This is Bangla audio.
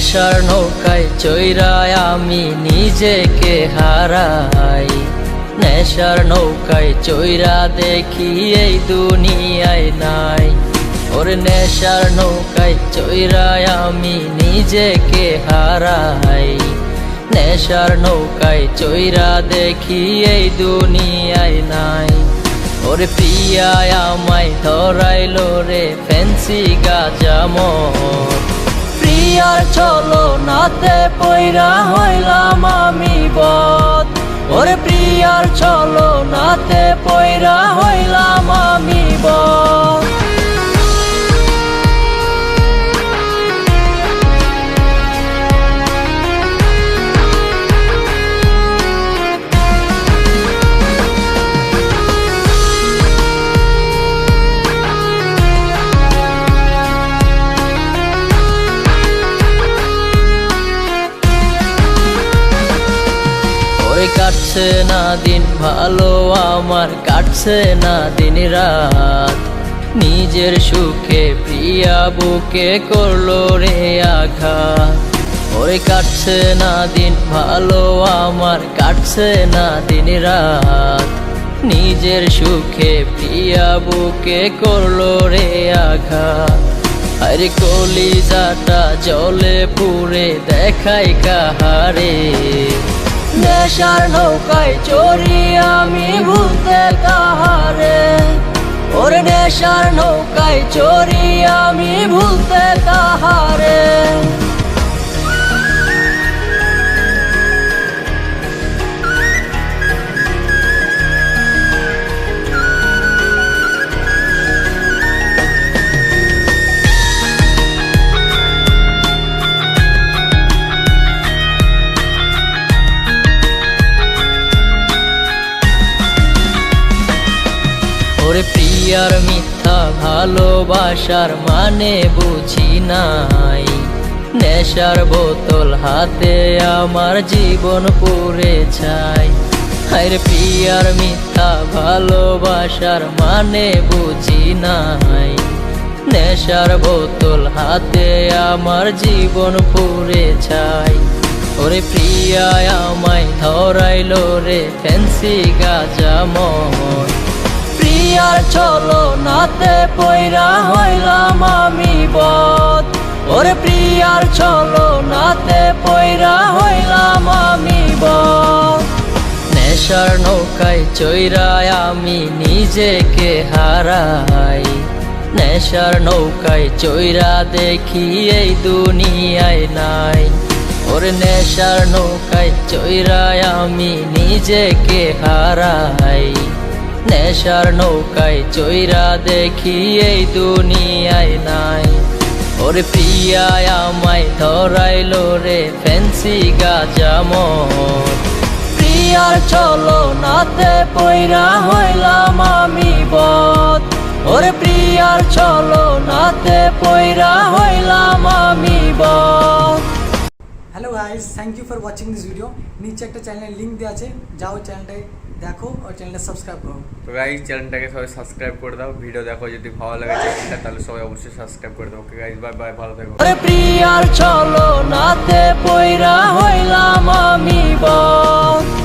নেশার নৌকায় চৈরায় আমি নিজেকে হারাই। নেশার নৌকায় চৈরা দেখি এই দুনিয়ায় নাই। ওরে নেশার নৌকায় চৈরায় আমি নিজেকে হারাই। নেশার নৌকায় চৈরা দেখি এই দুনিয়ায় নাই। ওরে প্রিয়ায় আমায় ধরাইলো রে ফেন্সি গাজা প্রিয়ার চলো নাতে পয়রা হইলাম আমি বদ ওরে প্রিয়ার চলো নাতে পয়রা হইলাম আমি বদ ওই কাটছে না দিন, ভালো আমার কাটছে না দিন রাত। নিজের সুখে প্রিয়া বুকে করল রে আঘাত। ওই কাটছে না দিন, ভালো আমার কাটছে না দিন রাত। নিজের সুখে প্রিয়া বুকে করল রে আঘাত। আরে কলিজাটা জলে পুরে দেখাই কাহারে। নেশার নৌকায় চড়ি আমি ভুলতে কাহারে। ওর নেশার নৌকায় চড়ি আমি ভুলতে কাহারে। ওরে প্রিয়ার মিথ্যা ভালোবাসার মানে বুঝি নাই। নেশার বোতল হাতে আমার জীবন পুরে ছাই হায়রে প্রিয়ার মিথ্যা ভালোবাসার মানে বুঝি নাই। নেশার বোতল হাতে আমার জীবন পুরে ছাই ওরে প্রিয়া, আমায় ধরাইলো রে ফেন্সি গাজা মন। প্রিয়ার চলো নাতে পয়রা হইলাম আমি বদ ওরে প্রিয়ার চলো নাতে পয়রা হইলাম আমি বদ নেশার নৌকায় চৈরায় আমি নিজেকে হারাই। নেশার নৌকায় চৈরা দেখি এই দুনিয়ায় নাই। ওরে নেশার নৌকায় চৈরায় আমি নিজেকে হারাই। নেশার নৌকায় চৈরা দেখি এই দুনিয়ায় নাই। ওরে প্রিয়ায় আমায় ধরাইলো রে ফেন্সি গাজা মর প্রিয়ার চলো নাতে পয়রা হইলাম আমি বদ ওরে প্রিয়ার চলো নাতে পয়রা হইলাম আমি বদ hello guys thank you for watching this video নিচে একটা চ্যানেলের লিঙ্ক দেওয়া আছে। যাও চ্যানেলটায় দেখো আর চ্যানেলটা সাবস্ক্রাইব করো। তো গাইজ চ্যানেলটাকে সবাই সাবস্ক্রাইব করে দাও। ভিডিও দেখো যদি ভালো লাগে চ্যানেলটা তাহলে সবাই অবশ্যই সাবস্ক্রাইব করে দাও। ওকে গাইজ বাই বাই ভালো থেকো। আরে প্রিয়ার চলো নাতে পয়রা হইলাম আমি বল।